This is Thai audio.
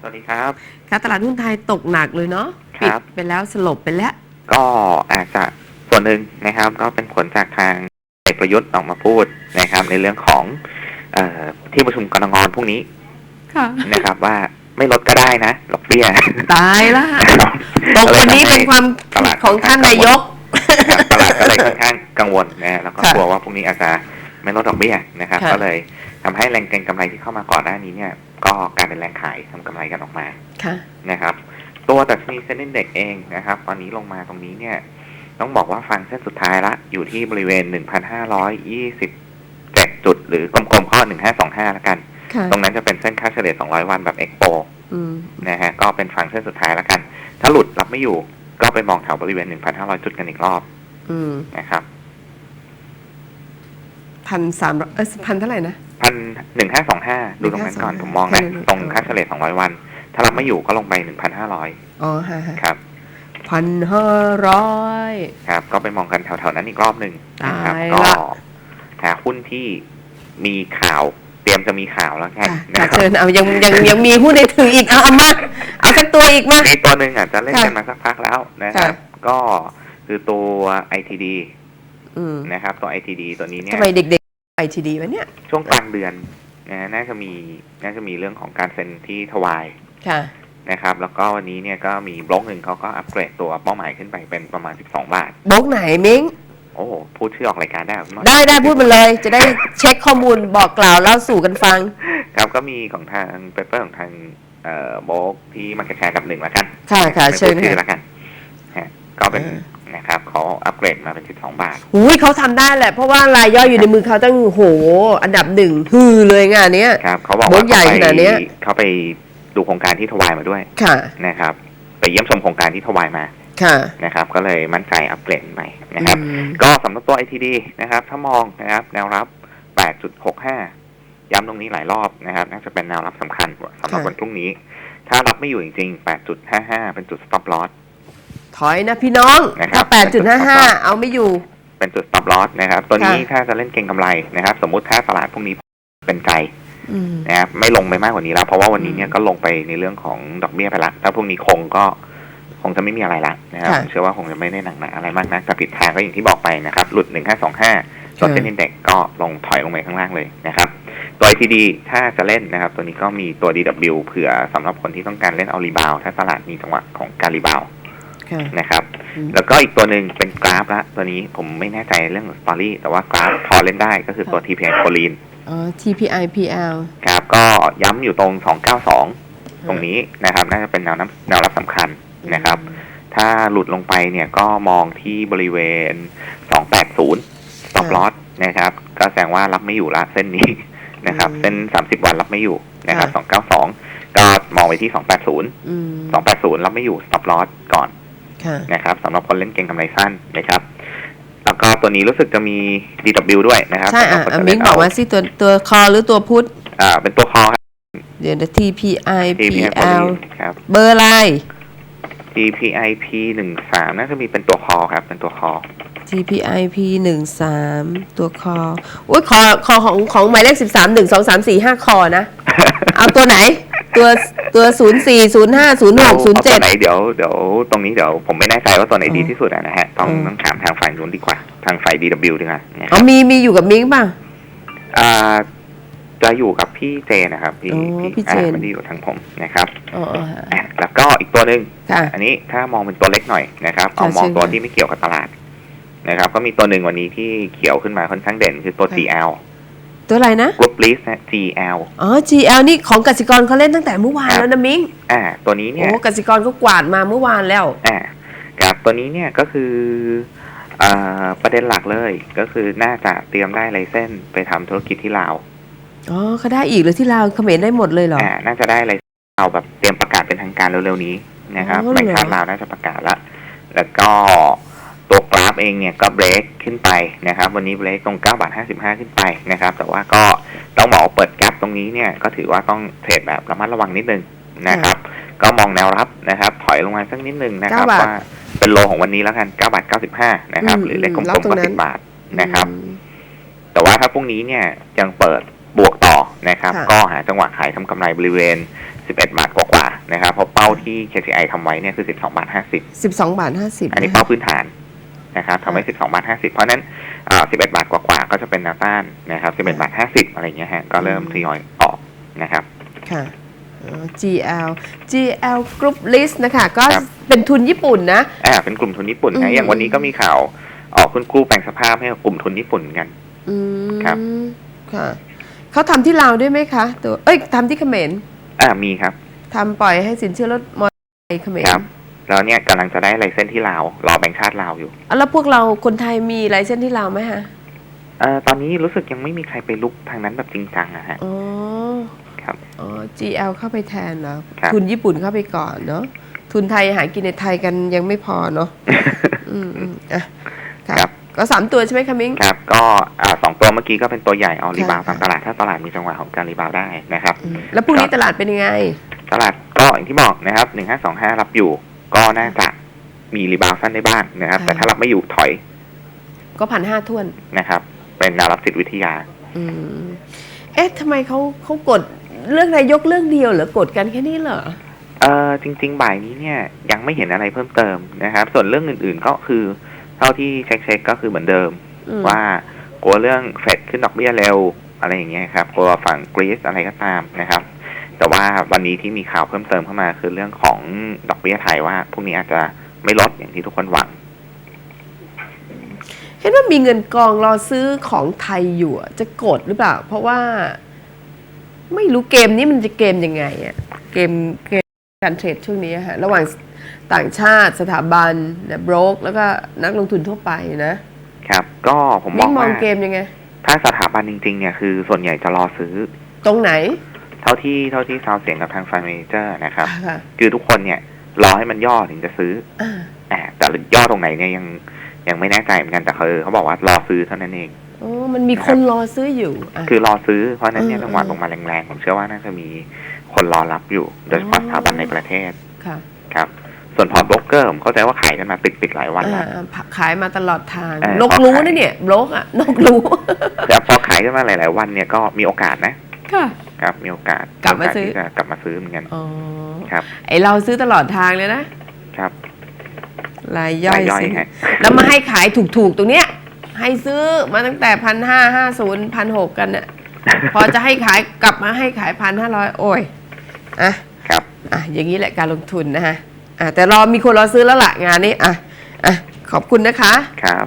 สวัสดีครับ ค่ะตลาดหุ้นไทยตกหนักเลยเนาะครัปิดบไปแล้วสลบไปแล้ว ก็อาจจะส่วนหนึ่งนะครับ ก็เป็นผลจากทางเอกประยุทธ์ออกมาพูดนะครับ ในเรื่องของเออที่ประชุมกรงงพรุ่งนี้ค่ะ นะครับ ว่าไม่ลดก็ได้นะดอกเบี้ย ตายละตกวันนี้เป็นความตลาดของท่านนายก ครับตลาดก็เลยค่อนข้างกังวลนะฮะแล้วก็ค่ะกลัวว่าพรุ่งนี้อาจจะไม่ลดดอกเบี้ยนะครับ ค่ะก็เลยทำให้แรงเก็งกำไรที่เข้ามาก่อนหน้านี้เนี่ย ก็กลายเป็นแรงขายทำกำไรกันออกมาค่ะนะครับ ตัวดัชนีเซ็นดิ้งเด็กเองนะครับ ตอนนี้ลงมาตรงนี้เนี่ย ต้องบอกว่าฟังเส้นสุดท้ายละ อยู่ที่บริเวณ1,527จุด หรือกลมๆข้อ1525แล้วกันค่ะตรงนั้นจะเป็นเส้นค่าเฉลี่ย200วันแบบเอ็กโปอืมนะฮะก็เป็นฟังเส้นสุดท้ายแล้วกัน ถ้าหลุดรับไม่อยู่ก็ไปมองแถวบริเวณ1,500จุดกันอีกรอบอืมนะครับพันสามเออพันเท่าไหร่นะ พันหนึ่งห้าสองห้าดูตรงนั้นก่อน1525ผมมองแค่นะนั้นเองตรงค่าเฉลี่ย200วัน ถ้ารับไม่อยู่ก็ลงไป1,500อ๋อฮะฮะครับพันห้าร้อยครับ ก็ไปมองกันแถวๆนั้นอีกรอบหนึ่งนะครับตายก็ละหาหุ้นที่มีข่าวเตรียมจะมีข่าวแล้วกันค่ะนะค่ะครับเชิญเอายังยังยังมีหุ้นในถืออีกเอาเอามาเอาสักตัวอีกมามีตัวหนึ่งอะจะเล่นค่ะกันมาสักพักแล้วนะครับค่ะก็คือตัว ITD อืมนะครับตัว ITD ตัวนี้เนี่ทำยไมเด็กๆไปทีดีวะเนี่ย ช่วงกลางเดือนนะน่าจะมีน่าจะมีเรื่องของการเซ็นที่ทวายค่ะนะครับ แล้วก็วันนี้เนี่ยก็มีบล็อกหนึ่งเขาก็อัปเกรดตัวเป้าหมายขึ้นไปเป็นประมาณ 12 บาท บล็อกไหนมิ้งโอ้โหพูดชื่อออกรายการได้เหรอคุณหมอได้ได้พูดมาเลย จะได้เช็คข้อมูลบอกกล่าวเล่าสู่กันฟัง ครับก็มีของทางเปเปอร์ของทางเอ่อโบกที่มันกระแชร์กับหนึ่งแล้วกัน ค่ะค่ะไม่เชิพูญดชื่อค่ะแล้วกันฮะก็เป็น เออ นะครับเขา อัปเกรดมาเป็น 12 บาทหูยเขาทำได้แหละ เพราะว่ารายย่อยอยู่ในมือเขาตั้งโห อันดับหนึ่งฮือเลยงานเนี้ยครับเขาบอกโบ๊ว่าทใหญ่ขนาดเนี้ยเขาไปดูโครงการที่ทวายมาด้วยค่ะนะครับ ไปเยี่ยมชมโครงการที่ทวายมาค่ะนะครับ ก็เลยมั่นใจอัปเกรดใหม่นะครับอืมก็สำหรับตัว ITD นะครับ ถ้ามองนะครับแนวรับ 8.65 ย้ำตรงนี้หลายรอบนะครับ น่าจะเป็นแนวรับสำคัญสำหรับค่ะวันพรุ่งนี้ ถ้ารับไม่อยู่จริงๆ 8.55 เป็นจุด stop loss ถอยนะพี่น้องนะครับถ้าแปดจุดห้าห้าเอาไม่อยู่ เป็นจุด stop loss นะครับ ตัวนี้ค่ะถ้าจะเล่นเก็งกำไรนะครับ สมมุติถ้าตลาดพรุ่งนี้เป็นใจอืมนะครับไม่ลงไปมากกว่านี้แล้ว เพราะว่าวันนี้เนี่ยอืมก็ลงไปในเรื่องของดอกเบี้ยไปละถ้าพรุ่งนี้คงก็คงจะไม่มีอะไรละนะครับค่ะผมเชื่อว่าคงจะไม่ได้หนักหนาอะไรมากนะแต่ผิดทางก็อย่างที่บอกไปนะครับ หลุด1525ตัวเซ็นดินเด็กก็ลงถอยลงไปข้างล่างเลยนะครับ ตัว ITD ถ้าจะเล่นนะครับ ตัวนี้ก็มีตัว DW เผื่อสำหรับคนที่ต้องการเล่นเอารีบาวถ้าตลาดมีจังหวะของการรีบาวค่ะ นะครับอืมแล้วก็อีกตัวหนึ่งเป็นกราฟละตัวนี้ผมไม่แน่ใจเรื่องสตอรี่แต่ว่ากราฟพอเล่นได้ก็คือตัว TPI โคลีนอ๋อ TPI PL ครับก็ย้ำอยู่ตรง 292 ตรงนี้นะครับ น่าจะเป็นแนวน้ำแนวรับสำคัญนะครับ ถ้าหลุดลงไปเนี่ยก็มองที่บริเวณ 280 stop ค่ะ loss นะครับ ก็แสดงว่ารับไม่อยู่ละเส้นนี้นะครับอืมเส้น 30 วันรับไม่อยู่นะครับค่ะ292ก็มองไว้ที่ 280อืม280 รับไม่อยู่ stop loss ก่อนค่ะ นะครับสำหรับคนเล่นเก่งกำไรสั้นนะครับแล้วก็ตัวนี้รู้สึกจะมี DW ด้วยนะครับใช่อะสำหรับคนอะจะมิ้เล่งนบอกเว่าสิตัวตัวคอหรือตัวพุทธอ่าเป็นตัวคอครับ เดี๋ยวนะ TPI TPI PL ครับ เบอร์อะไร TPI P หนึ่งสามน่าจะมีเป็นตัวคอครับ เป็นตัวคอ TPI P หนึ่งสามตัวคออุ้ยคอคอของของหมายเลขสิบสามหนึ่งสองสามสี่ห้าคอนะ เอาตัวไหน ตัวตัวศูนย์สี่ศูนย์ห้าศูนย์หกศูนย์เอาเจ็ตัดวไหนเดี๋ยวเดี๋ยวตรงนี้เดี๋ยวผมไม่แน่ใจว่าตัวไหนอ๋อดีที่สุดอะนะฮะต้องอ๋อต้องถามทางฝ่ายนู้นดีกว่า ทางฝ่าย DW ดีกว่านะคอ๋อรับมีมีอยู่กับมิ้งป่ะอ่าจะอยู่กับพี่เจนะครับ พี่อ๋อพี่เจนอ่ามันดีอยู่ทางผมนะครับอ๋ออ๋ออะแล้วก็อีกตัวหนึ่งค่ะอันนี้ถ้ามองเป็นตัวเล็กหน่อยนะครับค่ะเอามองเชิญตัวค่ะที่ไม่เกี่ยวกับตลาดนะครับ ก็มีตัวหนึ่งวันนี้ที่เขียวขึ้นมาค่อนข้างเด่นคือตัวค่ะ GL ตัวอะไรนะ Group List นะ GL อ๋อ GL นี่ของกสิกรเขาเล่นตั้งแต่เมื่อวานครับแล้วนะมิ้งอ่า ตัวนี้เนี่โอ้ยกสิกรเขากวาดมาเมื่อวานแล้วอ่าครับตัวนี้เนี่ยก็คืออ่าประเด็นหลักเลยก็คือน่าจะเตรียมได้ไลเส้นส์ไปทำธุรกิจที่ลาวอ๋อเขาได้อีกหรือที่ลาวเขมรได้หมดเลยเหรออ่าน่าจะได้ไลเส้นส์ลาวแบบเตรียมประกาศเป็นทางการเร็วๆนี้นะครับอ๋อเหรอแบงค์ชาติลาวน่าจะประกาศละแล้วก็ ตัวกราฟเองเนี่ยก็เบรกขึ้นไปนะครับ วันนี้เบรกตรง9บาท55 ขึ้นไปนะครับ แต่ว่าก็ต้องบอกว่าเปิดแกลตรงนี้เนี่ยก็ถือว่าต้องเทรดแบบระมัดระวังนิดนึงนะครับ ก็มองแนวรับนะครับ ถอยลงมาสักนิดนึงนะครับ9บาทว่าเป็นโลของวันนี้แล้วกัน9บาท95 นะครับอืมหรือเลขกลรับมตรๆงก็นั้น10บาทนะครับอืมแต่ว่าถ้าพรุ่งนี้เนี่ยยังเปิดบวกต่อนะครับค่ะก็หาจังหวะขายทำกำไรบริเวณ 11 บาทกว่านะครับเพราะเป้าที่ KCI ทำไว้เนี่ยคือ 12 บาท 50 12 บาท 50 อันนี้เป้าพื้นฐาน นะครับทำไว้12บาท50เพราะฉะนั้นอ่า11บาทกว่าๆก็จะเป็นแนวต้านนะครับ11บาท50อะไรเงี้ยฮะก็เริ่มทยอยออกนะครับค่ะอ๋อ GL GL Group List นะคะ ก็ครับเป็นทุนญี่ปุ่นนะอ่าเป็นกลุ่มทุนญี่ปุ่นอืนะมอย่างวันนี้ก็มีข่าวออกคุณกู้แปลงสภาพให้กับกลุ่มทุนญี่ปุ่นกันอืมครับค่ะเขาทำที่ลาวด้วยไหมคะ ตัวเอ้ยทำที่เขมรอ่ามีครับทำปล่อยให้สินเชื่อรถมอเตอร์ไซค์เขมรครับ แล้วเนี่ยกำลังจะได้ไลเซนส์ที่ลาวรอแบงค์ชาติลาวอยู่อะแล้วพวกเราคนไทยมีไลเซนส์ที่ลาวไหมฮะเอ่อตอนนี้รู้สึกยังไม่มีใครไปลุกทางนั้นแบบจริงจังอะฮะอ๋อครับอ๋อ GL เข้าไปแทนเหรอครับทุนญี่ปุ่นเข้าไปก่อนเนาะทุนไทยหากินในไทยกันยังไม่พอเนาะอืมอืมอะค่ะครับก็สามตัวใช่ไหมคะมิ้งครับ ก็อ่าสองตัวเมื่อกี้ก็เป็นตัวใหญ่เอารีบาวค่ะตามตลาดถ้าตลาดมีจังหวะของการรีบาวได้นะครับอืมแล้วพรุ่งนี้ตลาดเป็นยังไง ตลาดก็อย่างที่บอกนะครับหนึ่งห้าสองห้ารับอยู่ ก็น่าจะมีรีบาวสั้นได้บ้างนะครับค่ะแต่ถ้ารับไม่อยู่ถอย ก็พันห้าท่วนนะครับ เป็นแนวรับสิทธิวิทยาอืมเอ๊ะทำไมเขาเขากดเรื่องนายกเรื่องเดียวเหรอกดกันแค่นี้เหรอเออจริง ๆ บ่ายนี้เนี่ยยังไม่เห็นอะไรเพิ่มเติมนะครับ ส่วนเรื่องอื่นๆก็คือ เท่าที่เช็คๆก็คือเหมือนเดิมอืมว่ากลัวเรื่องเฟดขึ้นดอกเบี้ยเร็วอะไรอย่างเงี้ยครับกลัวฝั่งกรีซอะไรก็ตามนะครับแต่ ว่าวันนี้ที่มีข่าวเพิ่มเติมเข้ามาคือเรื่องของดอกเบี้ยไทยว่าพรุ่งนี้อาจจะไม่ลดอย่างที่ทุกคนหวังเห็นว่ามีเงินกองรอซื้อของไทยอยู่อะจะกดหรือเปล่า เพราะว่า ไม่รู้เกมนี้มันจะเกมยังไงอะเกมเกมการเทรดช่วงนี้อะฮะระหว่างต่างชาติสถาบันนะบรกแล้วก็นักลงทุนทั่วไปนะครับ ก็ผมมนี่องมอว่างเกมยังไง ถ้าสถาบันจริงๆเนี่ยคือส่วนใหญ่จะรอซื้อ ตรงไหน เท่าที่เท่าที่ซาวเสียงกับทางฟันเมเจอร์นะครับ ค่ะคือทุกคนเนี่ยรอให้มันย่อถึงจะซื้ออ่าอ่าแต่ย่อตรงไหนเนี่ยยังยังไม่แน่ใจเหมือนกันแต่เขาเขาบอกว่ารอซื้อเท่านั้นเอง โอ้มันมีคนรอซื้ออยู่อะ คือรอซื้อเพราะฉะนั้นเนี่ยเออจังหวะลงมาแรงๆผมเชื่อว่าน่าจะมีคนรอรับอยู่ โดยเฉพาะอ๋อ สถาบันในประเทศค่ะครับ ส่วนพอร์ตโบรกเกอร์ผมเข้าใจว่าขายกันมาติดติดๆหลายวันอ่าแล้วขายมาตลอดทาง เออนกพอรู้ขายนะเนี่ยบล็อกอะนกรู้แล้วพอขายกันมาหลายๆวันเนี่ยก็มีโอกาสนะ ค่ะ ครับมีโอกาสกลับมาโอกสซื้อที่จะกลับมาซื้อเหมือนกันอ๋อครับ ไอเราซื้อตลอดทางเลยนะครับรายย่อยรายย่อยซื้อฮะ แล้วมาให้ขายถูกๆตรงเนี้ย ให้ซื้อมาตั้งแต่พันห้าห้าศูนย์พันหกกันเนี่ยพอจะให้ขายกลับมาให้ขายพันห้าร้อยโอ้ยอะ ครับ อะอย่างนี้แหละการลงทุนนะฮะอะแต่รอมีคนรอซื้อแล้วล่ะงานนี้อะอะขอบคุณนะคะ ครับ